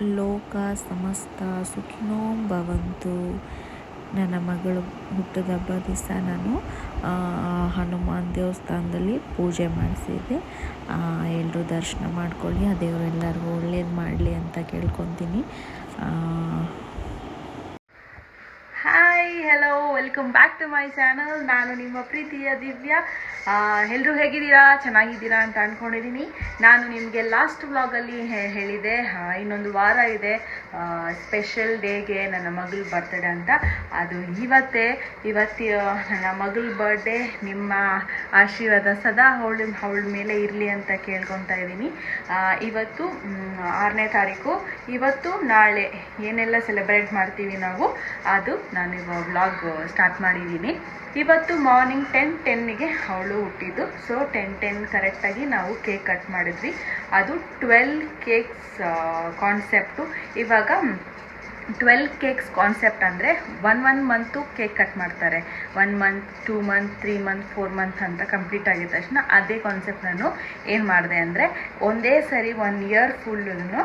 ಲೋಕ ಸಮಸ್ತ ಸುಖಿನೋ ಭವಂತು. ನನ್ನ ಮಗಳು ಹುಟ್ಟಿದ ಹಬ್ಬ ದಿವಸ ನಾನು ಹನುಮಾನ್ ದೇವಸ್ಥಾನದಲ್ಲಿ ಪೂಜೆ ಮಾಡಿಸಿದ್ದೆ. ಎಲ್ಲರೂ ದರ್ಶನ ಮಾಡ್ಕೊಳ್ಳಿ, ಆ ದೇವರೆಲ್ಲರಿಗೂ ಒಳ್ಳೇದು ಮಾಡಲಿ ಅಂತ ಕೇಳ್ಕೊತೀನಿ. Hi hello welcome back to my channel ನಾನು ನಿಮ್ಮ ಪ್ರೀತಿಯ ದಿವ್ಯಾ. ಎಲ್ಲರೂ ಹೇಗಿದ್ದೀರಾ? ಚೆನ್ನಾಗಿದ್ದೀರಾ ಅಂತ ಅಂದ್ಕೊಂಡಿದ್ದೀನಿ ನಾನು ನಿಮಗೆ ಲಾಸ್ಟ್ ವ್ಲಾಗಲ್ಲಿ ಹೇಳಿದೆ. ಇನ್ನೊಂದು ವಾರ ಇದೆ. ಸ್ಪೆಷಲ್ ಡೇಗೆ ನನ್ನ ಮಗಳ ಬರ್ತ್ಡೇ ಅಂತ. ಅದು ಇವತ್ತೇ. ಇವತ್ತಿ ನನ್ನ ಮಗಳ ಬರ್ಡೇ ನಿಮ್ಮ ಆಶೀರ್ವಾದ ಸದಾ ಅವಳು, ಅವಳ ಮೇಲೆ ಇರಲಿ ಅಂತ ಕೇಳ್ಕೊತಾ ಇದ್ದೀನಿ. ಇವತ್ತು ಆರನೇ ತಾರೀಕು. ಇವತ್ತು ನಾಳೆ ಏನೆಲ್ಲ ಸೆಲೆಬ್ರೇಟ್ ಮಾಡ್ತೀವಿ ನಾವು? ಅದು ನಾನು ವ್ಲಾಗ್ ಸ್ಟಾರ್ಟ್ ಮಾಡಿದ್ದೀನಿ ಇವತ್ತು ಮಾರ್ನಿಂಗ್ ಟೆನ್ ಟೆನ್ನಿಗೆ ಅವಳು ಹುಟ್ಟಿದ್ದು. ಸೊ ಟೆನ್ ಟೆನ್ ಕರೆಕ್ಟಾಗಿ ನಾವು ಕೇಕ್ ಕಟ್ ಮಾಡಿದ್ವಿ. ಅದು ಟ್ವೆಲ್ ಕೇಕ್ಸ್ ಕಾನ್ಸೆಪ್ಟು ಇವಾಗ ಟ್ವೆಲ್ ಕೇಕ್ಸ್ ಕಾನ್ಸೆಪ್ಟ್ ಅಂದರೆ one one month cake cut ಮಾಡ್ತಾರೆ. One month two month three month four month ಅಂತ ಕಂಪ್ಲೀಟ್ ಆಗಿದ ತಕ್ಷಣ ಅದೇ ಕಾನ್ಸೆಪ್ಟ್ ನಾನು ಏನು ಮಾಡಿದೆ ಅಂದರೆ ಒಂದೇ ಸರಿ one year full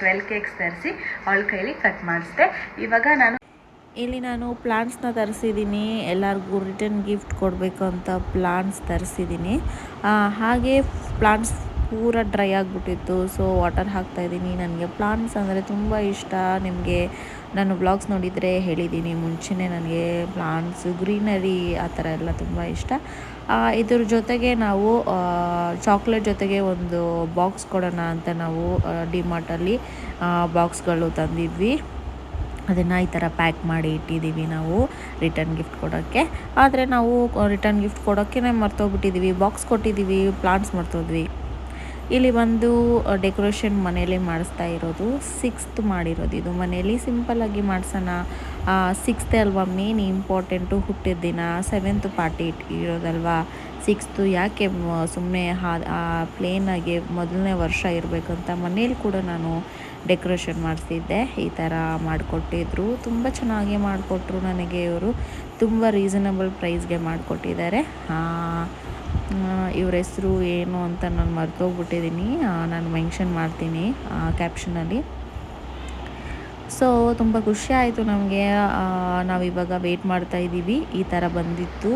twelve cakes ತರಿಸಿ ಅವಳ ಕೈಲಿ ಕಟ್ ಮಾಡಿಸಿದೆ. ಇವಾಗ ನಾನು ಇಲ್ಲಿ ನಾನು ಪ್ಲಾಂಟ್ಸ್ನ ತರಿಸಿದ್ದೀನಿ. ಎಲ್ಲರಿಗೂ ರಿಟರ್ನ್ ಗಿಫ್ಟ್ ಕೊಡಬೇಕು ಅಂತ ಪ್ಲಾಂಟ್ಸ್ ತರಿಸಿದ್ದೀನಿ. ಹಾಗೆ ಪ್ಲಾಂಟ್ಸ್ ಪೂರ ಡ್ರೈ ಆಗಿಬಿಟ್ಟಿತ್ತು. ಸೊ ವಾಟರ್ ಹಾಕ್ತಾಯಿದ್ದೀನಿ ನನಗೆ ಪ್ಲಾಂಟ್ಸ್ ಅಂದರೆ ತುಂಬ ಇಷ್ಟ. ನಿಮಗೆ ನಾನು ಬ್ಲಾಗ್ಸ್ ನೋಡಿದರೆ ಹೇಳಿದ್ದೀನಿ. ಮುಂಚೆನೇ ನನಗೆ ಪ್ಲಾಂಟ್ಸ್ ಗ್ರೀನರಿ ಆ ಥರ ಎಲ್ಲ ತುಂಬ ಇಷ್ಟ. ಇದ್ರ ಜೊತೆಗೆ ನಾವು ಚಾಕ್ಲೇಟ್ ಜೊತೆಗೆ ಒಂದು ಬಾಕ್ಸ್ ಕೊಡೋಣ ಅಂತ ನಾವು ಡಿಮಾರ್ಟಲ್ಲಿ ಬಾಕ್ಸ್ಗಳು ತಂದಿದ್ವಿ. ಅದನ್ನು ಈ ಥರ ಪ್ಯಾಕ್ ಮಾಡಿ ಇಟ್ಟಿದ್ದೀವಿ ನಾವು ರಿಟರ್ನ್ ಗಿಫ್ಟ್ ಕೊಡೋಕ್ಕೆ. ಆದರೆ ನಾವು ರಿಟರ್ನ್ ಗಿಫ್ಟ್ ಕೊಡೋಕ್ಕೆ ಮರ್ತೋಗ್ಬಿಟ್ಟಿದ್ದೀವಿ. ಬಾಕ್ಸ್ ಕೊಟ್ಟಿದ್ದೀವಿ ಪ್ಲಾಂಟ್ಸ್ ಮರ್ತೋದ್ವಿ. ಇಲ್ಲಿ ಬಂದು ಡೆಕೋರೇಷನ್ ಮನೇಲಿ ಮಾಡಿಸ್ತಾ ಇರೋದು ಸಿಕ್ಸ್ತ್ ಮಾಡಿರೋದು ಇದು. ಮನೇಲಿ ಸಿಂಪಲ್ಲಾಗಿ ಮಾಡಿಸೋಣ. ಸಿಕ್ಸ್ತೆ ಅಲ್ವಾ ಮೇನ್ ಇಂಪಾರ್ಟೆಂಟು ಹುಟ್ಟಿದ ದಿನ. ಸೆವೆಂತ್ ಪಾರ್ಟಿ ಇರೋದಲ್ವಾ ಸಿಕ್ಸ್ತು ಯಾಕೆ ಸುಮ್ಮನೆ ಹಾ ಪ್ಲೇನಾಗೆ ಮೊದಲನೇ ವರ್ಷ ಇರಬೇಕಂತ ಮನೇಲಿ ಕೂಡ ನಾನು ಡೆಕೋರೇಷನ್ ಮಾಡಿಸಿದ್ದೆ ಈ ಥರ ಮಾಡಿಕೊಟ್ಟಿದ್ರು. ತುಂಬ ಚೆನ್ನಾಗಿ ಮಾಡಿಕೊಟ್ರು ನನಗೆ ಇವರು. ತುಂಬ ರೀಸನಬಲ್ ಪ್ರೈಸ್ಗೆ ಮಾಡಿಕೊಟ್ಟಿದ್ದಾರೆ. ಇವ್ರ ಹೆಸರು ಏನು ಅಂತ ನಾನು ಮರ್ತೋಗ್ಬಿಟ್ಟಿದ್ದೀನಿ ನಾನು ಮೆನ್ಷನ್ ಮಾಡ್ತೀನಿ ಕ್ಯಾಪ್ಷನಲ್ಲಿ ಸೊ ತುಂಬ ಖುಷಿ ಆಯಿತು ನಮಗೆ. ನಾವಿವಾಗ ವೇಟ್ ಮಾಡ್ತಾ ಇದ್ದೀವಿ. ಈ ಥರ ಬಂದಿತ್ತು.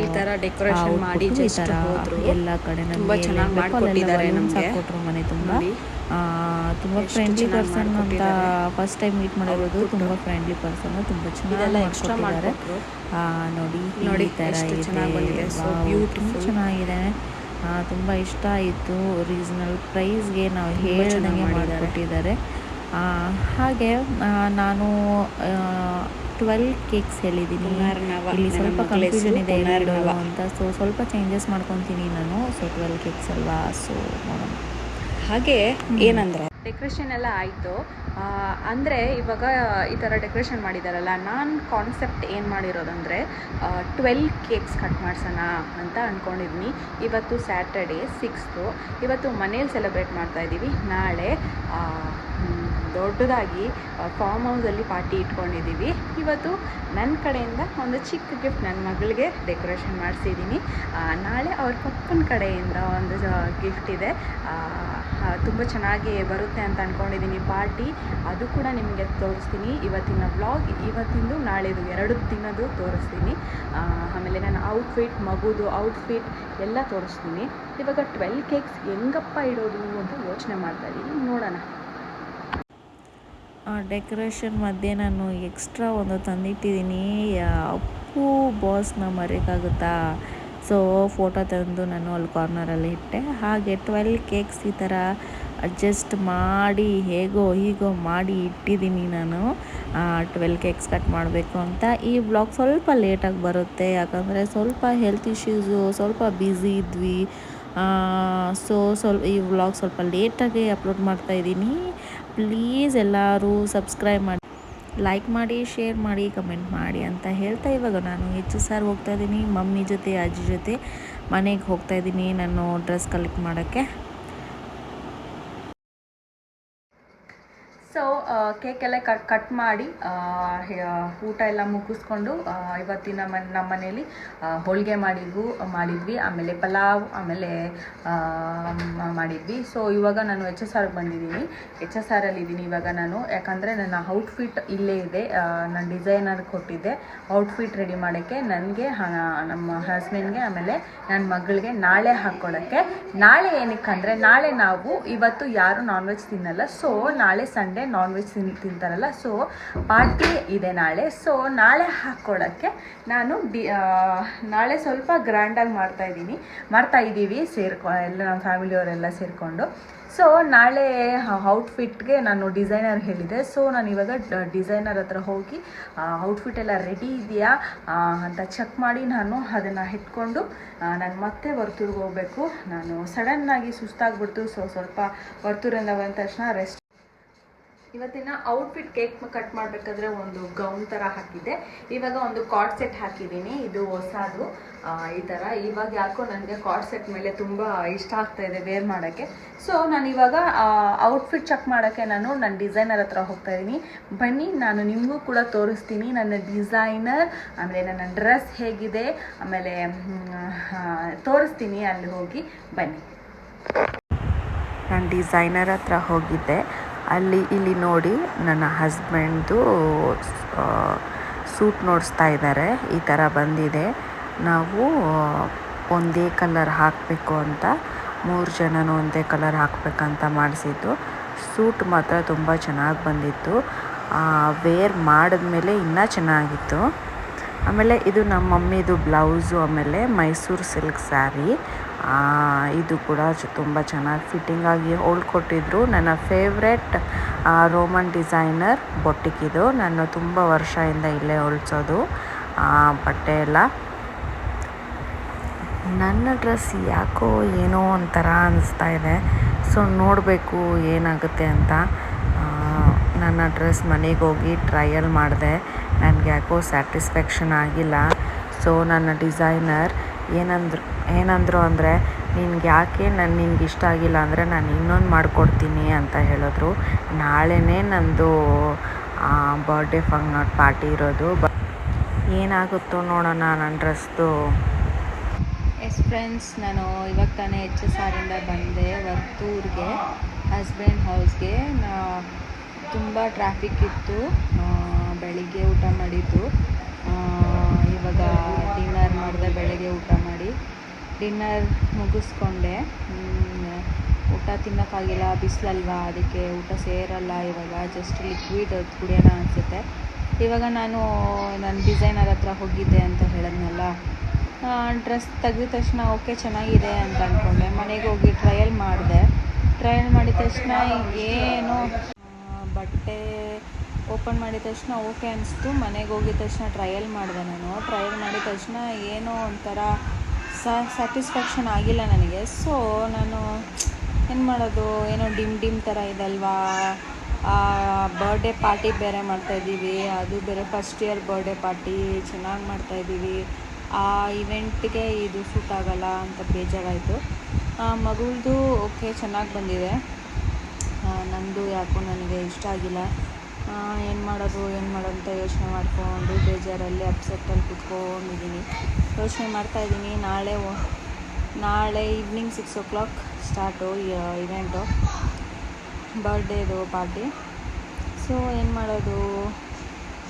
ಈ ಥರ ಡೆಕೋರೇಷನ್ ಮಾಡಿ ಈ ಥರ. ಎಲ್ಲ ಕಡೆ ನಮಗೆ ಚೆನ್ನಾಗಿ ಮಾಡ್ಕೊಟ್ಟಿದ್ದಾರೆ ನಮ್ಗೆ. ಕೊಟ್ಟರು ಮನೆ ತುಂಬ. ತುಂಬ ಫ್ರೆಂಡ್ಲಿ ಪರ್ಸನ್ ಅಂತ ಫಸ್ಟ್ ಟೈಮ್ ಮೀಟ್ ಮಾಡಿರೋದು. ತುಂಬ ಫ್ರೆಂಡ್ಲಿ ಪರ್ಸನ್ ತುಂಬ ಚೆನ್ನಾಗಿ ಇದೆಲ್ಲ ಎಕ್ಸ್ಟ್ರಾ ನೋಡಿ ನೋಡಿ, ತುಂಬ ಚೆನ್ನಾಗಿದೆ. ತುಂಬ ಇಷ್ಟ ಆಯಿತು. ರೀಸನಲ್ ಪ್ರೈಸ್ಗೆ ನಾವು ಹೇಳ್ದಂಗೆ. ಮಾಡಿಕೊಟ್ಟಿದ್ದಾರೆ. ಹಾಗೆ ನಾನು ಟ್ವೆಲ್ ಕೇಕ್ಸ್ ಹೇಳಿದ್ದೀನಿ. ಇಲ್ಲಿ ಸ್ವಲ್ಪ ಕನ್ಫ್ಯೂಷನ್ ಇದೆ ಅಂತ. ಸೊ ಸ್ವಲ್ಪ ಚೇಂಜಸ್ ಮಾಡ್ಕೊತೀನಿ ನಾನು. ಸೊ ಟ್ವೆಲ್ ಕೇಕ್ಸ್ ಅಲ್ವಾ? ಸೊ ನೋಡೋಣ. ಹಾಗೆ ಏನಂದ್ರೆ? ಡೆಕೋರೇಷನ್ ಎಲ್ಲ ಆಯಿತು. ಅಂದರೆ ಇವಾಗ ಈ ಥರ ಡೆಕೋರೇಷನ್ ಮಾಡಿದಾರಲ್ಲ ನಾನು ಕಾನ್ಸೆಪ್ಟ್ ಏನು ಮಾಡಿರೋದಂದರೆ ಟ್ವೆಲ್ ಕೇಕ್ಸ್ ಕಟ್ ಮಾಡ್ಸೋಣ ಅಂತ ಅಂದ್ಕೊಂಡಿದ್ದೀನಿ ಇವತ್ತು ಸ್ಯಾಟರ್ಡೇ ಸಿಕ್ಸ್ತು ಇವತ್ತು ಮನೇಲಿ ಸೆಲೆಬ್ರೇಟ್ ಮಾಡ್ತಾ ಇದ್ದೀವಿ ನಾಳೆ ದೊಡ್ಡದಾಗಿ ಫಾರ್ಮ್ ಹೌಸಲ್ಲಿ ಪಾರ್ಟಿ ಇಟ್ಕೊಂಡಿದ್ದೀವಿ ಇವತ್ತು ನನ್ನ ಕಡೆಯಿಂದ ಒಂದು ಚಿಕ್ಕ ಗಿಫ್ಟ್ ನನ್ನ ಮಗಳಿಗೆ ಡೆಕೋರೇಷನ್ ಮಾಡಿಸಿದ್ದೀನಿ ನಾಳೆ ಅವ್ರ ಪಪ್ಪನ ಕಡೆಯಿಂದ ಒಂದು ಗಿಫ್ಟ್ ಇದೆ. ತುಂಬ ಚೆನ್ನಾಗಿ ಬರುತ್ತೆ ಅಂತ ಅಂದ್ಕೊಂಡಿದ್ದೀನಿ ಪಾರ್ಟಿ. ಅದು ಕೂಡ ನಿಮಗೆ ತೋರಿಸ್ತೀನಿ. ಇವತ್ತಿನ ವ್ಲಾಗ್ ಇವತ್ತಿಂದು ನಾಳೆದು ಎರಡು ದಿನದ್ದು ತೋರಿಸ್ತೀನಿ. ಆಮೇಲೆ ನನ್ನ ಔಟ್ಫಿಟ್ ಮಗುದು ಔಟ್ಫಿಟ್ ಎಲ್ಲ ತೋರಿಸ್ತೀನಿ. ಇವಾಗ ಟ್ವೆಲ್ ಕೇಕ್ಸ್ ಹೆಂಗಪ್ಪ ಇಡೋದು ಅಂತ ಯೋಚನೆ ಮಾಡ್ತಾ ಇದ್ದೀನಿ ನೋಡೋಣ. ಡೆಕೋರೇಷನ್ ಮಧ್ಯೆ ನಾನು ಎಕ್ಸ್ಟ್ರಾ ಒಂದು ತಂದಿಟ್ಟಿದ್ದೀನಿ ಅಪ್ಪು ಬಾಸ್ನ ಮರೆಯೋಕ್ಕಾಗುತ್ತಾ ಸೊ ಫೋಟೋ ತಂದು ನಾನು ಅಲ್ಲಿ ಕಾರ್ನರಲ್ಲಿ ಇಟ್ಟೆ. ಹಾಗೆ ಟ್ವೆಲ್ ಕೇಕ್ಸ್ ಈ ಥರ ಅಡ್ಜಸ್ಟ್ ಮಾಡಿ ಹೇಗೋ ಹೀಗೋ ಮಾಡಿ ಇಟ್ಟಿದ್ದೀನಿ ನಾನು. ಟ್ವೆಲ್ ಕೇಕ್ಸ್ ಕಟ್ ಮಾಡಬೇಕು ಅಂತ. ಈ ಬ್ಲಾಗ್ ಸ್ವಲ್ಪ ಲೇಟಾಗಿ ಬರುತ್ತೆ. ಯಾಕಂದರೆ ಸ್ವಲ್ಪ ಹೆಲ್ತ್ ಇಶ್ಯೂಸು ಸ್ವಲ್ಪ ಬ್ಯುಸಿ ಇದ್ವಿ. ಸೊ ಸ್ವಲ್ಪ ಈ ವ್ಲಾಗ್ ಸ್ವಲ್ಪ ಲೇಟಾಗಿ ಅಪ್ಲೋಡ್ ಮಾಡ್ತಾ ಇದ್ದೀನಿ. ಪ್ಲೀಸ್ ಎಲ್ಲರೂ ಸಬ್ಸ್ಕ್ರೈಬ್ ಮಾಡಿ. ಲೈಕ್ ಮಾಡಿ ಶೇರ್ ಮಾಡಿ ಕಮೆಂಟ್ ಮಾಡಿ ಅಂತ ಹೇಳ್ತಾ ಇವಾಗ ನಾನು ಹೆಚ್ಚು ಸಾರ್ ಹೋಗ್ತಾ ಇದ್ದೀನಿ. ಮಮ್ಮಿ ಜೊತೆ, ಅಜ್ಜಿ ಜೊತೆ ಮನೆಗೆ ಹೋಗ್ತಾ ಇದ್ದೀನಿ. ನಾನು ಡ್ರೆಸ್ ಕಲೆಕ್ಟ್ ಮಾಡೋಕ್ಕೆ. ಸೊ ಕೇಕ್ ಎಲ್ಲ ಕಟ್ ಕಟ್ ಮಾಡಿ ಊಟ ಎಲ್ಲ ಮುಗಿಸ್ಕೊಂಡು ಇವತ್ತಿನ ಮನೆ, ನಮ್ಮ ಮನೇಲಿ ಹೋಳಿಗೆ ಮಾಡಿದ್ವು ಮಾಡಿದ್ವಿ. ಆಮೇಲೆ ಪಲಾವ್, ಆಮೇಲೆ ಮಾಡಿದ್ವಿ. ಸೊ ಇವಾಗ ನಾನು ಎಚ್ ಎಸ್ ಆರ್ಗೆ ಬಂದಿದ್ದೀನಿ. ಎಚ್ ಎಸ್ ಆರಲ್ಲಿ ಇದ್ದೀನಿ ಇವಾಗ ನಾನು. ಯಾಕಂದರೆ ನನ್ನ ಔಟ್ಫಿಟ್ ಇಲ್ಲೇ ಇದೆ. ನಾನು ಡಿಸೈನರ್ ಕೊಟ್ಟಿದ್ದೆ. ಔಟ್ಫಿಟ್ ರೆಡಿ ಮಾಡೋಕ್ಕೆ ನನಗೆ ನಮ್ಮ ಹಸ್ಬೆಂಡ್ಗೆ ಆಮೇಲೆ ನನ್ನ ಮಗಳಿಗೆ ನಾಳೆ ಹಾಕ್ಕೊಳ್ಳೋಕ್ಕೆ ನಾಳೆ ಏನಕ್ಕೆ ಅಂದರೆ ನಾಳೆ ನಾವು ಇವತ್ತು ಯಾರು ನಾನ್ ವೆಜ್ ತಿನ್ನಲ್ಲ. ಸೊ ನಾಳೆ ಸಂಡೇ ನಾನ್ ವೆಜ್ ತಿಂತಾರಲ್ಲ. ಸೊ ಪಾರ್ಟಿ ಇದೆ ನಾಳೆ. ಸೊ ನಾಳೆ ಹಾಕ್ಕೊಡೋಕ್ಕೆ ನಾನು ಡಿ ನಾಳೆ ಸ್ವಲ್ಪ ಗ್ರ್ಯಾಂಡಾಗಿ ಮಾಡ್ತಾ ಇದ್ದೀನಿ. ಮಾಡ್ತಾ ಇದ್ದೀವಿ ಸೇರ್ಕೊ, ಎಲ್ಲ ನಮ್ಮ ಫ್ಯಾಮಿಲಿಯವರೆಲ್ಲ ಸೇರಿಕೊಂಡು. ಸೊ ನಾಳೆ ಔಟ್ಫಿಟ್ಗೆ ನಾನು ಡಿಸೈನರ್ ಹೇಳಿದೆ. ಸೊ ನಾನು ಇವಾಗ ಡಿಸೈನರ್ ಹತ್ರ ಹೋಗಿ ಔಟ್ಫಿಟ್ ಎಲ್ಲ ರೆಡಿ ಇದೆಯಾ ಅಂತ ಚೆಕ್ ಮಾಡಿ ನಾನು ಅದನ್ನು ಇಟ್ಕೊಂಡು ನಾನು ಮತ್ತೆ ವರ್ತೂರ್ಗೆ ಹೋಗಬೇಕು. ನಾನು ಸಡನ್ನಾಗಿ ಸುಸ್ತಾಗ್ಬಿಡ್ತು. ಸೊ ಸ್ವಲ್ಪ ವರ್ತೂರಿಂದ ಬಂದ ತಕ್ಷಣ ರೆಸ್ಟ್ ಇವತ್ತಿನ ಔಟ್ಫಿಟ್ ಕೇಕ್ ಕಟ್ ಮಾಡಬೇಕಾದ್ರೆ ಒಂದು ಗೌನ್ ಥರ ಹಾಕಿದ್ದೆ. ಇವಾಗ ಒಂದು ಕಾರ್ಡ್ ಸೆಟ್ ಹಾಕಿದ್ದೀನಿ. ಇದು ಹೊಸದು. ಈ ಥರ ಇವಾಗ ಯಾಕೋ ನನಗೆ ಕಾರ್ಡ್ ಸೆಟ್ ಮೇಲೆ ತುಂಬ ಇಷ್ಟ ಆಗ್ತಾ ಇದೆ ವೇರ್ ಮಾಡೋಕ್ಕೆ. ಸೊ ನಾನು ಇವಾಗ ಔಟ್ಫಿಟ್ ಚೆಕ್ ಮಾಡೋಕ್ಕೆ ನಾನು ನನ್ನ ಡಿಸೈನರ್ ಹತ್ರ ಹೋಗ್ತಾ ಇದ್ದೀನಿ ಬನ್ನಿ, ನಾನು ನಿಮಗೂ ಕೂಡ ತೋರಿಸ್ತೀನಿ ನನ್ನ ಡಿಸೈನರ್ ಆಮೇಲೆ ನನ್ನ ಡ್ರೆಸ್ ಹೇಗಿದೆ. ಆಮೇಲೆ ತೋರಿಸ್ತೀನಿ ಅಲ್ಲಿ ಹೋಗಿ. ಬನ್ನಿ. ನಾನು ಡಿಸೈನರ್ ಹತ್ರ ಹೋಗಿದ್ದೆ. ಅಲ್ಲಿ ಇಲ್ಲಿ ನೋಡಿ ನನ್ನ ಹಸ್ಬೆಂಡ್ದು ಸೂಟ್ ನೋಡಿಸ್ತಾ ಇದ್ದಾರೆ. ಈ ಥರ ಬಂದಿದೆ. ನಾವು ಒಂದೇ ಕಲರ್ ಹಾಕಬೇಕು ಅಂತ, ಮೂರು ಜನನೂ ಒಂದೇ ಕಲರ್ ಹಾಕಬೇಕಂತ ಮಾಡಿಸಿದ್ದು. ಸೂಟ್ ಮಾತ್ರ ತುಂಬ ಚೆನ್ನಾಗಿ ಬಂದಿತ್ತು. ವೇರ್ ಮಾಡಿದ್ಮೇಲೆ ಇನ್ನೂ ಚೆನ್ನಾಗಿತ್ತು. ಆಮೇಲೆ ಇದು ನಮ್ಮ ಮಮ್ಮಿದು ಬ್ಲೌಸು, ಆಮೇಲೆ ಮೈಸೂರು ಸಿಲ್ಕ್ ಸ್ಯಾರಿ ಇದು ಕೂಡ ತುಂಬ ಚೆನ್ನಾಗಿ ಫಿಟ್ಟಿಂಗ್ ಆಗಿ ಕೊಟ್ಟಿದ್ರು. ನನ್ನ ಫೇವ್ರೆಟ್ ರೋಮನ್ ಡಿಸೈನರ್ ಬೊಟ್ಟಿಕ್ಕಿದು ನಾನು ತುಂಬ ವರ್ಷದಿಂದ ಇಲ್ಲೇ ಹೊಲ್ಸೋದು ಬಟ್ಟೆ ಎಲ್ಲ. ನನ್ನ ಡ್ರೆಸ್ ಯಾಕೋ ಏನೋ ಒಂಥರ ಅನಿಸ್ತಾ ಇದೆ. ಸೊ ನೋಡಬೇಕು ಏನಾಗುತ್ತೆ ಅಂತ. ನನ್ನ ಡ್ರೆಸ್ ಮನೆಗೆ ಹೋಗಿ ಟ್ರಯಲ್ ಮಾಡಿದೆ. ನನಗೆ ಯಾಕೋ ಸ್ಯಾಟಿಸ್ಫ್ಯಾಕ್ಷನ್ ಆಗಿಲ್ಲ. ಸೊ ನನ್ನ ಡಿಸೈನರ್ ಏನಂದ್ರು, ಏನಂದರು ಅಂದರೆ, ನಿನ್ಗೆ ಯಾಕೆ ನಾನು, ನಿನ್ಗೆ ಇಷ್ಟ ಆಗಿಲ್ಲ ಅಂದರೆ ನಾನು ಇನ್ನೊಂದು ಮಾಡಿಕೊಡ್ತೀನಿ ಅಂತ ಹೇಳಿದ್ರು. ನಾಳೆನೇ ನಂದು ಬರ್ಡೇ ಫಂಗ್ ಪಾರ್ಟಿ ಇರೋದು. ಬ ಏನಾಗುತ್ತೋ ನೋಡೋಣ ನನ್ನ ಡ್ರೆಸ್ದು ಎಸ್ ಫ್ರೆಂಡ್ಸ್ ನಾನು ಇವಾಗ ತಾನೇ ಎಚ್ ಎಸ್ ಆರಿಂದ ಬಂದೆ. ವರ್ತೂರಿಗೆ ಹಸ್ಬೆಂಡ್ ಹೌಸ್ಗೆ ನಾ ತುಂಬ ಟ್ರಾಫಿಕ್ ಇತ್ತು. ಬೆಳಿಗ್ಗೆ ಊಟ ಮಾಡಿದ್ದು. ಇವಾಗ ಡಿನ್ನರ್ ಮಾಡಿದೆ ಬೆಳಗ್ಗೆ ಊಟ ಮಾಡಿ. ಡಿನ್ನರ್ ಮುಗಿಸ್ಕೊಂಡೆ. ಊಟ ತಿನ್ನೋಕ್ಕಾಗಿಲ್ಲ, ಬಿಸಿಲಲ್ವಾ, ಅದಕ್ಕೆ ಊಟ ಸೇರಲ್ಲ ಇವಾಗ. ಜಸ್ಟ್ ಲಿಕ್ವಿಡ್ ಕುಡಿಯೋಣ ಅನಿಸುತ್ತೆ. ಇವಾಗ ನಾನು ನನ್ನ ಡಿಸೈನರ್ ಹತ್ರ ಹೋಗಿದ್ದೆ ಅಂತ ಹೇಳಿದ್ನಲ್ಲ. ಡ್ರೆಸ್ ತೆಗೆದ ತಕ್ಷಣ ಓಕೆ ಚೆನ್ನಾಗಿದೆ ಅಂತ ಅಂದ್ಕೊಂಡೆ ಮನೆಗೆ ಹೋಗಿ ಟ್ರಯಲ್ ಮಾಡಿದೆ. ಟ್ರಯಲ್ ಮಾಡಿದ ತಕ್ಷಣ ಏನೋ ಬಟ್ಟೆ ಓಪನ್ ಮಾಡಿದ ತಕ್ಷಣ ಓಕೆ ಅನಿಸ್ತು. ಮನೆಗೆ ಹೋಗಿದ ತಕ್ಷಣ ಟ್ರಯಲ್ ಮಾಡಿದೆ ನಾನು. ಟ್ರಯಲ್ ಮಾಡಿದ ತಕ್ಷಣ ಏನೋ ಒಂಥರ ಸ್ಯಾಟಿಸ್ಫ್ಯಾಕ್ಷನ್ ಆಗಿಲ್ಲ ನನಗೆ. ಸೊ, ನಾನು ಏನು ಮಾಡೋದು? ಏನೋ ಡಿಮ್ ಡಿಮ್ ಥರ ಇದಲ್ವಾ? ಬರ್ಡೇ ಪಾರ್ಟಿ ಬೇರೆ ಮಾಡ್ತಾಯಿದ್ದೀವಿ ಅದು ಬೇರೆ ಫಸ್ಟ್ ಇಯರ್ ಬರ್ಡೇ ಪಾರ್ಟಿ. ಚೆನ್ನಾಗಿ ಮಾಡ್ತಾಯಿದ್ದೀವಿ ಆ ಇವೆಂಟ್ಗೆ ಇದು ಸೂಟ್ ಆಗಲ್ಲ ಅಂತ ಬೇಜಾರಾಯಿತು. ಮಗುಳದು ಓಕೆ ಚೆನ್ನಾಗಿ ಬಂದಿದೆ. ನಂದು ಯಾಕೋ ನನಗೆ ಇಷ್ಟ ಆಗಿಲ್ಲ. ಏನು ಮಾಡೋದು ಏನು ಮಾಡೋದು ಅಂತ ಯೋಚನೆ ಮಾಡಿಕೊಂಡು ಬೇಜಾರಲ್ಲಿ ಅಪ್ಸೆಟ್ಟಲ್ಲಿ ಕುತ್ಕೊಂಡಿದ್ದೀನಿ. ಯೋಚನೆ ಮಾಡ್ತಾಯಿದ್ದೀನಿ ನಾಳೆ ನಾಳೆ evening six o'clock start event ಬರ್ಡೇದು party so ಏನು ಮಾಡೋದು?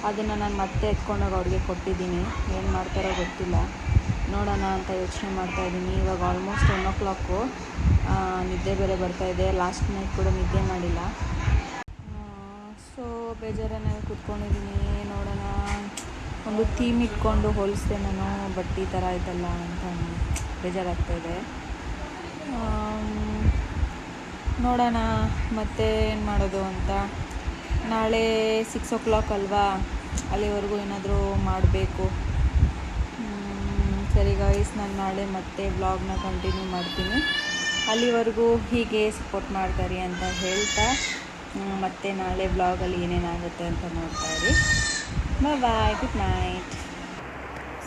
ಅದನ್ನು ನಾನು ಮತ್ತೆ ಎತ್ಕೊಂಡೋಗಿ ಅವ್ರಿಗೆ ಕೊಟ್ಟಿದ್ದೀನಿ. ಏನು ಮಾಡ್ತಾರೋ ಗೊತ್ತಿಲ್ಲ. ನೋಡೋಣ ಅಂತ ಯೋಚನೆ ಮಾಡ್ತಾ ಇದ್ದೀನಿ. ಇವಾಗ ಆಲ್ಮೋಸ್ಟ್ ಒನ್ ಓ ಕ್ಲಾಕು ನಿದ್ದೆ ಬೇರೆ ಬರ್ತಾ ಇದೆ. ಲಾಸ್ಟ್ ನೈಟ್ ಕೂಡ ನಿದ್ದೆ ಮಾಡಿಲ್ಲ. ಸೊ ಬೇಜಾರನ್ನ ಕೂತ್ಕೊಂಡಿದ್ದೀನಿ. ನೋಡೋಣ. ಒಂದು ಥೀಮ್ ಇಟ್ಕೊಂಡು ಹೋಲಿಸ್ದೆ ನಾನು ಬಟ್ ಈ ಥರ ಆಯ್ತಲ್ಲ ಅಂತ ಬೇಜಾರಾಗ್ತಾಯಿದೆ ನೋಡೋಣ ಮತ್ತೆ ಏನು ಮಾಡೋದು ಅಂತ. ನಾಳೆ ಸಿಕ್ಸ್ ಓ ಕ್ಲಾಕ್ ಅಲ್ವಾ? ಅಲ್ಲಿವರೆಗೂ ಏನಾದರೂ ಮಾಡಬೇಕು. ಸರಿ ಗಾಯ್ಸ್ ನಾನು ನಾಳೆ ಮತ್ತೆ ವ್ಲಾಗ್ನ ಕಂಟಿನ್ಯೂ ಮಾಡ್ತೀನಿ. ಅಲ್ಲಿವರೆಗೂ ಹೀಗೆ ಸಪೋರ್ಟ್ ಮಾಡ್ತಾರೆ ಅಂತ ಹೇಳ್ತಾ ಮತ್ತೆ ನಾಳೆ ವ್ಲಾಗಲ್ಲಿ ಏನೇನಾಗುತ್ತೆ ಅಂತ ನೋಡ್ತಾ ಇರಿ. ಬಾಯ್ ಗುಡ್ ನೈಟ್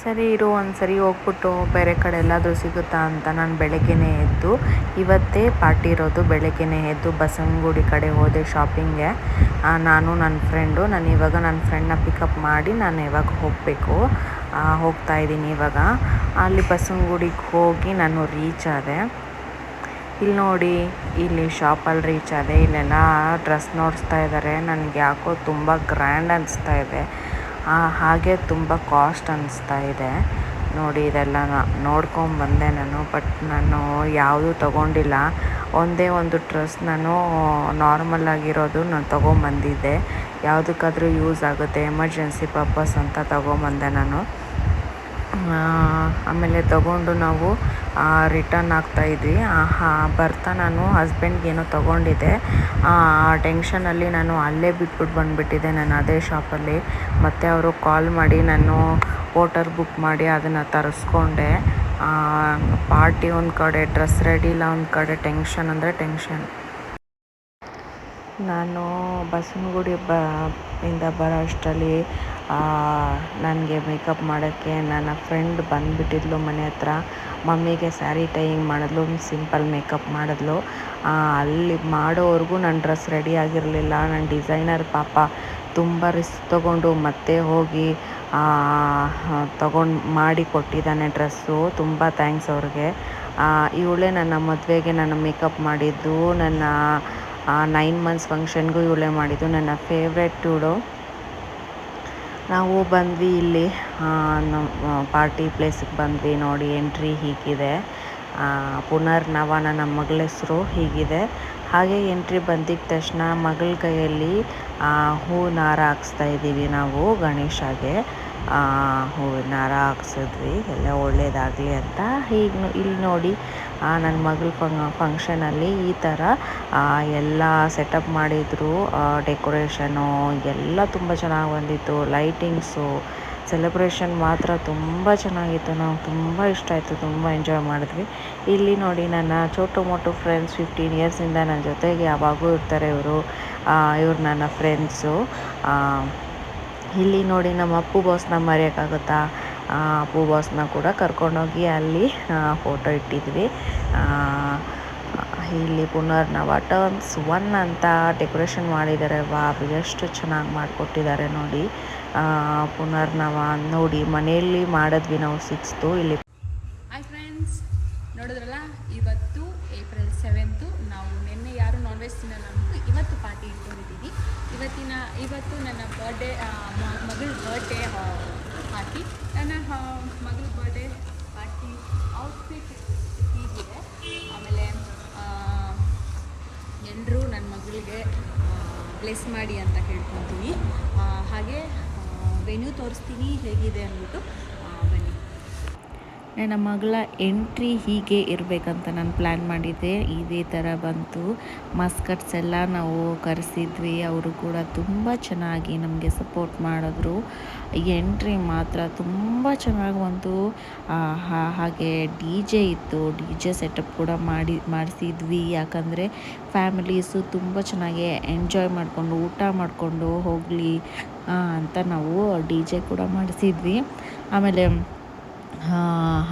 ಸರಿ ಇರು ಒಂದು ಸರಿ ಹೋಗ್ಬಿಟ್ಟು ಬೇರೆ ಕಡೆ ಎಲ್ಲಾದರೂ ಸಿಗುತ್ತಾ ಅಂತ ನಾನು ಬೆಳಗ್ಗೆನೇ ಎದ್ದು, ಇವತ್ತೇ ಪಾರ್ಟಿ ಇರೋದು ಬೆಳಗ್ಗೆನೇ ಎದ್ದು ಬಸವನಗುಡಿ ಕಡೆ ಹೋದೆ ಶಾಪಿಂಗ್ಗೆ ನಾನು ನನ್ನ ಫ್ರೆಂಡು ನಾನು ಇವಾಗ ನನ್ನ ಫ್ರೆಂಡ್ನ ಪಿಕಪ್ ಮಾಡಿ ನಾನು ಇವಾಗ ಹೋಗಬೇಕು. ಹೋಗ್ತಾ ಇದ್ದೀನಿ ಇವಾಗ. ಅಲ್ಲಿ ಬಸವನಗುಡಿಗೆ ಹೋಗಿ ನಾನು ರೀಚ್ ಆದೆ. ಇಲ್ಲಿ ನೋಡಿ, ಇಲ್ಲಿ ಶಾಪಲ್ಲಿ ರೀಚ್ ಆದೆ. ಇಲ್ಲೆಲ್ಲ ಡ್ರೆಸ್ ನೋಡಿಸ್ತಾ ಇದ್ದಾರೆ ನನಗೆ ಯಾಕೋ ತುಂಬ ಗ್ರ್ಯಾಂಡ್ ಅನಿಸ್ತಾ ಇದೆ. ಹಾಗೆ ತುಂಬ ಕಾಸ್ಟ್ ಅನಿಸ್ತಾ ಇದೆ. ನೋಡಿ ಇದೆಲ್ಲ ನೋಡ್ಕೊಂಬಂದೆ ನಾನು ಬಟ್ ನಾನು ಯಾವುದೂ ತಗೊಂಡಿಲ್ಲ. ಒಂದೇ ಒಂದು ಡ್ರೆಸ್ ನಾನು ನಾರ್ಮಲ್ ಆಗಿರೋದು ನಾನು ತೊಗೊಂಬಂದಿದ್ದೆ ಯಾವುದಕ್ಕಾದರೂ ಯೂಸ್ ಆಗುತ್ತೆ ಎಮರ್ಜೆನ್ಸಿ ಪರ್ಪಸ್ ಅಂತ ತೊಗೊಂಬಂದೆ ನಾನು. ಆಮೇಲೆ ತಗೊಂಡು ನಾವು ರಿಟರ್ನ್ ಆಗ್ತಾ ಇದ್ವಿ. ಹಾಂ, ಬರ್ತಾ ನಾನು ಹಸ್ಬೆಂಡ್ಗೆ ಏನೋ ತೊಗೊಂಡಿದ್ದೆ. ಆ ಟೆನ್ಷನಲ್ಲಿ ನಾನು ಅಲ್ಲೇ ಬಿಟ್ಬಿಟ್ಟು ಬಂದುಬಿಟ್ಟಿದ್ದೆ ನಾನು ಅದೇ ಶಾಪಲ್ಲಿ ಮತ್ತು ಅವರು ಕಾಲ್ ಮಾಡಿ ನಾನು ಓಟರ್ ಬುಕ್ ಮಾಡಿ ಅದನ್ನು ತರಿಸ್ಕೊಂಡೆ. ಪಾರ್ಟಿ ಒಂದು ಕಡೆ ಡ್ರೆಸ್ ರೆಡಿ ಇಲ್ಲ ಒಂದು ಕಡೆ ಟೆನ್ಷನ್ ಅಂದರೆ ಟೆನ್ಷನ್ ನಾನು ಬಸವನಗುಡಿ ಬ ಇಂದ ಬರೋ ಅಷ್ಟರಲ್ಲಿ ನನಗೆ ಮೇಕಪ್ ಮಾಡೋಕ್ಕೆ ನನ್ನ ಫ್ರೆಂಡ್ ಬಂದುಬಿಟ್ಟಿದ್ಲು ಮನೆ ಹತ್ರ. ಮಮ್ಮಿಗೆ ಸ್ಯಾರಿ ಟೈಯಿಂಗ್ ಮಾಡಿದ್ಲು ಸಿಂಪಲ್ ಮೇಕಪ್ ಮಾಡಿದ್ಲು. ಅಲ್ಲಿ ಮಾಡೋವರೆಗೂ ನನ್ನ ಡ್ರೆಸ್ ರೆಡಿ ಆಗಿರಲಿಲ್ಲ. ನನ್ನ ಡಿಸೈನರ್ ಪಾಪ ತುಂಬ ರಿಸ್ಕ್ ತೊಗೊಂಡು ಮತ್ತೆ ಹೋಗಿ ತೊಗೊಂಡು ಮಾಡಿ ಕೊಟ್ಟಿದ್ದಾನೆ ಡ್ರೆಸ್ಸು ತುಂಬ ಥ್ಯಾಂಕ್ಸ್ ಅವ್ರಿಗೆ. ಇವಳೇ ನನ್ನ ಮದುವೆಗೆ ನನ್ನ ಮೇಕಪ್ ಮಾಡಿದ್ದು. ನನ್ನ ನೈನ್ ಮಂತ್ಸ್ ಫಂಕ್ಷನ್ಗೂ ಇವಳೇ ಮಾಡಿದ್ದು ನನ್ನ ಫೇವ್ರೆಟ್ ಟೂಡೋ. ನಾವು ಬಂದ್ವಿ ಇಲ್ಲಿ ನಮ್ಮ ಪಾರ್ಟಿ ಪ್ಲೇಸಿಗೆ ಬಂದ್ವಿ ನೋಡಿ ಎಂಟ್ರಿ ಹೀಗಿದೆ. ಆ, ಪುನರ್ನವ ನಮ್ಮ ಮಗಳ ಹೆಸರು ಹೀಗಿದೆ. ಹಾಗೆ ಎಂಟ್ರಿ ಬಂದಿದ್ದ ತಕ್ಷಣ ಮಗಳ ಕೈಯಲ್ಲಿ ಆ, ನಾರ ಹಾರ ಹಾಕ್ಸ್ತಾ ಇದ್ದೀವಿ ನಾವು ಗಣೇಶಗೆ. ಆ, ನಾರ ಹಾರ ಹಾಕ್ಸಿದ್ವಿ ಎಲ್ಲ ಒಳ್ಳೆಯದಾಗಲಿ ಅಂತ. ಹೀಗೆ ಇಲ್ಲಿ ನೋಡಿ ನನ್ನ ಮಗಳ ಫಂಕ್ಷನ್ ಫಂಕ್ಷನಲ್ಲಿ ಈ ಥರ ಎಲ್ಲ ಸೆಟಪ್ ಮಾಡಿದರು. ಡೆಕೋರೇಷನು ಎಲ್ಲ ತುಂಬ ಚೆನ್ನಾಗಿ ಬಂದಿತ್ತು. ಲೈಟಿಂಗ್ಸು ಸೆಲೆಬ್ರೇಷನ್ ಮಾತ್ರ ತುಂಬ ಚೆನ್ನಾಗಿತ್ತು. ನಾವು ತುಂಬ ಇಷ್ಟ ಆಯಿತು. ತುಂಬ ಎಂಜಾಯ್ ಮಾಡಿದ್ವಿ. ಇಲ್ಲಿ ನೋಡಿ ನನ್ನ ಚೋಟು ಮೋಟು ಫ್ರೆಂಡ್ಸ್ ಫಿಫ್ಟೀನ್ ಇಯರ್ಸಿಂದ ನನ್ನ ಜೊತೆಗೆ ಯಾವಾಗೂ ಇರ್ತಾರೆ ಇವರು. ಇವರು ನನ್ನ ಫ್ರೆಂಡ್ಸು ಇಲ್ಲಿ ನೋಡಿ ನಮ್ಮ ಅಪ್ಪು ಬಾಸ್ನ ಮರೆಯೋಕ್ಕಾಗುತ್ತಾ? ಅಪ್ಪು ಬಾಸ್ನ ಕೂಡ ಕರ್ಕೊಂಡೋಗಿ ಅಲ್ಲಿ ಫೋಟೋ ಇಟ್ಟಿದ್ವಿ. ಇಲ್ಲಿ ಪುನರ್ನವ ಟರ್ನ್ಸ್ ಒನ್ ಅಂತ ಡೆಕೋರೇಷನ್ ಮಾಡಿದ್ದಾರೆ. ವಾ ಎಷ್ಟು ಚೆನ್ನಾಗಿ ಮಾಡಿಕೊಟ್ಟಿದ್ದಾರೆ ನೋಡಿ. ಪುನರ್ನವ ನೋಡಿ, ಮನೆಯಲ್ಲಿ ಮಾಡಿದ್ವಿ ನಾವು ಸಿಕ್ಸ್ತು ಇಲ್ಲಿ. ಹಾಯ್ ಫ್ರೆಂಡ್ಸ್ ನೋಡಿದ್ರಲ್ಲ, ಇವತ್ತು ಏಪ್ರಿಲ್ ಸೆವೆಂತು ನಾವು ನಿನ್ನೆ ಯಾರು ನಾನ್ ವೆಜ್ ತಿನ್ನಲ್ಲ ಅಂದ್ಬಿಟ್ಟು ಇವತ್ತು ಪಾರ್ಟಿ ಇಟ್ಕೊಂಡಿದ್ದೀವಿ. ಇವತ್ತಿನ, ಇವತ್ತು ನನ್ನ ಬರ್ಡೇ ಮಗಳ ಬರ್ಡೇ ಪಾರ್ಟಿ ನನ್ನ ಮಗಳ ಬರ್ಡೇ ಪಾರ್ಟಿ ಔಟ್ಫಿಟ್ ಹೀಗಿದೆ. ಆಮೇಲೆ ಎಲ್ಲರೂ ನನ್ನ ಮಗಳಿಗೆ ಪ್ಲೇಸ್ ಮಾಡಿ ಅಂತ ಕೇಳ್ಕೊತೀನಿ ಹಾಗೆ ವೆನ್ಯೂ ತೋರಿಸ್ತೀನಿ ಹೇಗಿದೆ ಅಂದ್ಬಿಟ್ಟು ಬನ್ನಿ. ನನ್ನ ಮಗಳ ಎಂಟ್ರಿ ಹೀಗೆ ಇರಬೇಕಂತ ನಾನು ಪ್ಲ್ಯಾನ್ ಮಾಡಿದ್ದೆ. ಇದೇ ಥರ ಬಂತು. ಮಸ್ಕಟ್ಸ್ ಎಲ್ಲ ನಾವು ಕರೆಸಿದ್ವಿ. ಅವರು ಕೂಡ ತುಂಬ ಚೆನ್ನಾಗಿ ನಮಗೆ ಸಪೋರ್ಟ್ ಮಾಡಿದ್ರು. ಎಂಟ್ರಿ ಮಾತ್ರ ತುಂಬ ಚೆನ್ನಾಗಿ ಬಂತು. ಹಾಗೆ ಡಿ ಜೆ ಇತ್ತು. ಡಿ ಜೆ ಸೆಟಪ್ ಕೂಡ ಮಾಡಿ, ಮಾಡಿಸಿದ್ವಿ. ಯಾಕಂದರೆ ಫ್ಯಾಮಿಲೀಸು ತುಂಬ ಚೆನ್ನಾಗಿ ಎಂಜಾಯ್ ಮಾಡಿಕೊಂಡು, ಊಟ ಮಾಡಿಕೊಂಡು ಹೋಗಲಿ ಅಂತ ನಾವು ಡಿ ಜೆ ಕೂಡ ಮಾಡಿಸಿದ್ವಿ. ಆಮೇಲೆ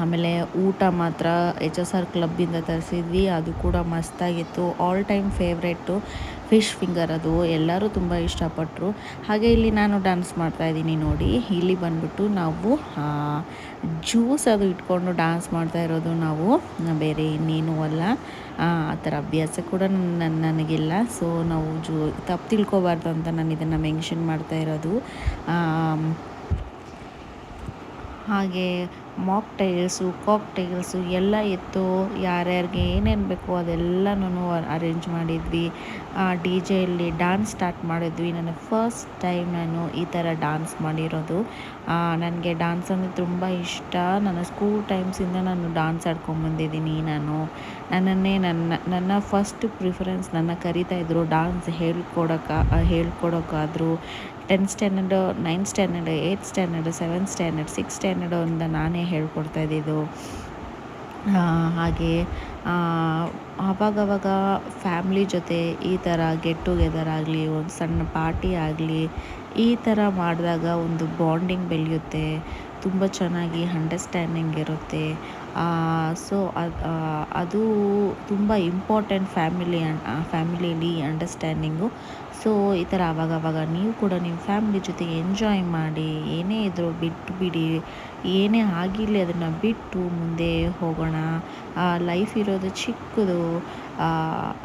ಆಮೇಲೆ ಊಟ ಮಾತ್ರ ಎಚ್ ಎಸ್ ಆರ್ ಕ್ಲಬ್ಬಿಂದ ತರಿಸಿದ್ವಿ. ಅದು ಕೂಡ ಮಸ್ತಾಗಿತ್ತು. All time favourite fish finger ಅದು. ಎಲ್ಲರೂ ತುಂಬ ಇಷ್ಟಪಟ್ಟರು ಹಾಗೆ ಇಲ್ಲಿ ನಾನು ಡ್ಯಾನ್ಸ್ ಮಾಡ್ತಾಯಿದ್ದೀನಿ ನೋಡಿ. ಇಲ್ಲಿ ಬಂದ್ಬಿಟ್ಟು ನಾವು ಜ್ಯೂಸ್ ಅದು ಇಟ್ಕೊಂಡು ಡ್ಯಾನ್ಸ್ ಮಾಡ್ತಾ ಇರೋದು ನಾವು. ಬೇರೆ ಇನ್ನೇನು ಅಲ್ಲ. ಆ ಥರ ಅಭ್ಯಾಸ ಕೂಡ ನನ್ನ ನನಗಿಲ್ಲ. ಸೊ ನಾವು ಜೂ, ತಪ್ಪು ತಿಳ್ಕೊಬಾರ್ದು ಅಂತ ನಾನು ಇದನ್ನು ಮೆನ್ಷನ್ ಮಾಡ್ತಾ ಇರೋದು. ಹಾಗೆ ಮಾಕ್ ಟೈಲ್ಸು ಕಾಕ್ ಟೈಲ್ಸು ಎಲ್ಲ ಇತ್ತು ಯಾರ್ಯಾರಿಗೆ ಏನೇನು ಬೇಕು ಅದೆಲ್ಲನೂ ಅರೇಂಜ್ ಮಾಡಿದ್ವಿ. ಡಿ ಜೆಯಲ್ಲಿ ಡ್ಯಾನ್ಸ್ ಸ್ಟಾರ್ಟ್ ಮಾಡಿದ್ವಿ. ನನ್ನ ಫಸ್ಟ್ ಟೈಮ್ ನಾನು ಈ ಥರ ಡ್ಯಾನ್ಸ್ ಮಾಡಿರೋದು. ನನಗೆ ಡ್ಯಾನ್ಸ್ ಅಂದರೆ ತುಂಬ ಇಷ್ಟ. ನನ್ನ ಸ್ಕೂಲ್ ಟೈಮ್ಸಿಂದ ನಾನು ಡ್ಯಾನ್ಸ್ ಆಡ್ಕೊಂಬಂದಿದ್ದೀನಿ ನಾನು. ನನ್ನನ್ನೇ ನನ್ನ ನನ್ನ ಫಸ್ಟ್ ಪ್ರಿಫರೆನ್ಸ್ ನನ್ನ ಕರಿತಾ ಇದ್ರು ಡ್ಯಾನ್ಸ್ ಹೇಳ್ಕೊಡೋಕೆ ಹೇಳ್ಕೊಡೋಕ್ಕಾದ್ರು tenth standard nine standard eight standard seventh standard six standard ಅಂತ ನಾನೇ ಹೇಳ್ಕೊಡ್ತಾ ಇದ್ದಿದ್ದು. ಹಾಗೆ ಆವಾಗವಾಗ ಫ್ಯಾಮ್ಲಿ ಜೊತೆ ಈ ಥರ ಗೆಟ್ ಟುಗೆದರ್ ಆಗಲಿ, ಒಂದು ಸಣ್ಣ ಪಾರ್ಟಿ ಆಗಲಿ, ಈ ಥರ ಮಾಡಿದಾಗ ಒಂದು ಬಾಂಡಿಂಗ್ ಬೆಳೆಯುತ್ತೆ, ತುಂಬ ಚೆನ್ನಾಗಿ ಅಂಡರ್ಸ್ಟ್ಯಾಂಡಿಂಗ್ ಇರುತ್ತೆ. ಸೊ ಅದು ತುಂಬ ಇಂಪಾರ್ಟೆಂಟ್ ಫ್ಯಾಮಿಲಿ ಫ್ಯಾಮಿಲಿಯಲ್ಲಿ ಅಂಡರ್ಸ್ಟ್ಯಾಂಡಿಂಗು ಸೊ ಈ ಥರ ಆವಾಗವಾಗ ಆವಾಗ ನೀವು ಕೂಡ ನಿಮ್ಮ ಫ್ಯಾಮಿಲಿ ಜೊತೆಗೆ ಎಂಜಾಯ್ ಮಾಡಿ ಏನೇ ಇದ್ದರೂ ಬಿಟ್ಟು ಬಿಡಿ ಏನೇ ಆಗಿರಲಿ ಅದನ್ನು ಬಿಟ್ಟು ಮುಂದೆ ಹೋಗೋಣ. ಆ ಲೈಫ್ ಇರೋದು ಚಿಕ್ಕದು.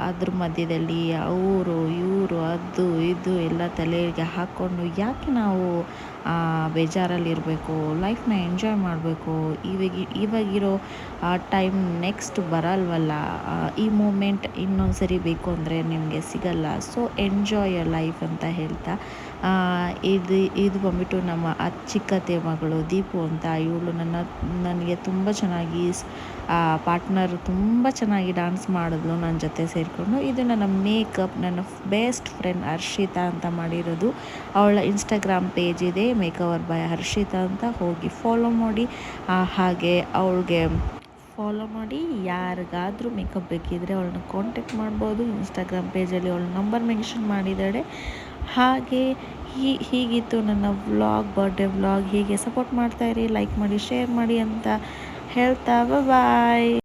ಅದ್ರ ಮಧ್ಯದಲ್ಲಿ ಅವರು, ಇವರು, ಅದು, ಇದು ಎಲ್ಲ ತಲೆಗೆ ಹಾಕ್ಕೊಂಡು ಯಾಕೆ ನಾವು ಬೇಜಾರಲ್ಲಿರಬೇಕು ಲೈಫ್ನ ಎಂಜಾಯ್ ಮಾಡಬೇಕು. ಇವಾಗ, ಇವಾಗಿರೋ ಟೈಮ್ ನೆಕ್ಸ್ಟ್ ಬರಲ್ವಲ್ಲ? ಈ ಮೂಮೆಂಟ್ ಇನ್ನೊಂದು ಸರಿ ಬೇಕು ಅಂದರೆ ನಿಮಗೆ ಸಿಗಲ್ಲ. ಸೊ ಎಂಜಾಯ್ ಲೈಫ್ ಅಂತ ಹೇಳ್ತಾ ಇದು ಇದು ಬಂದ್ಬಿಟ್ಟು ನಮ್ಮ ಚಿಕ್ಕತ್ತೆ ಮಗಳು ದೀಪು ಅಂತ ಇವಳು ನನ್ನ, ನನಗೆ ತುಂಬ ಚೆನ್ನಾಗಿ ಪಾರ್ಟ್ನರ್ ತುಂಬ ಚೆನ್ನಾಗಿ ಡ್ಯಾನ್ಸ್ ಮಾಡಿದ್ಲು ನನ್ನ ಜೊತೆ ಸೇರಿಕೊಂಡು. ಇದು ನನ್ನ ಮೇಕಪ್, ನನ್ನ ಬೆಸ್ಟ್ ಫ್ರೆಂಡ್ ಹರ್ಷಿತಾ ಅಂತ ಮಾಡಿರೋದು. ಅವಳ ಇನ್ಸ್ಟಾಗ್ರಾಮ್ ಪೇಜ್ ಇದೆ ಮೇಕವರ್ ಬೈ ಹರ್ಷಿತಾ ಅಂತ ಹೋಗಿ ಫಾಲೋ ಮಾಡಿ. ಹಾಗೆ ಅವಳಿಗೆ ಫಾಲೋ ಮಾಡಿ. ಯಾರಿಗಾದರೂ ಮೇಕಪ್ ಬೇಕಿದ್ದರೆ ಅವಳನ್ನ ಕಾಂಟ್ಯಾಕ್ಟ್ ಮಾಡ್ಬೋದು. ಇನ್ಸ್ಟಾಗ್ರಾಮ್ ಪೇಜಲ್ಲಿ ಅವಳ ನಂಬರ್ ಮೆನ್ಷನ್ ಮಾಡಿದ್ದಾಳೆ. ಹಾಗೆ ಹೀ, ಹೀಗಿತ್ತು ನನ್ನ ವ್ಲಾಗ್, ಬರ್ಡೇ ವ್ಲಾಗ್. ಹೀಗೆ ಸಪೋರ್ಟ್ ಮಾಡ್ತಾಯಿರಿ ಲೈಕ್ ಮಾಡಿ ಶೇರ್ ಮಾಡಿ ಅಂತ ಹೇಳ್ತಾ ಬಾಯ್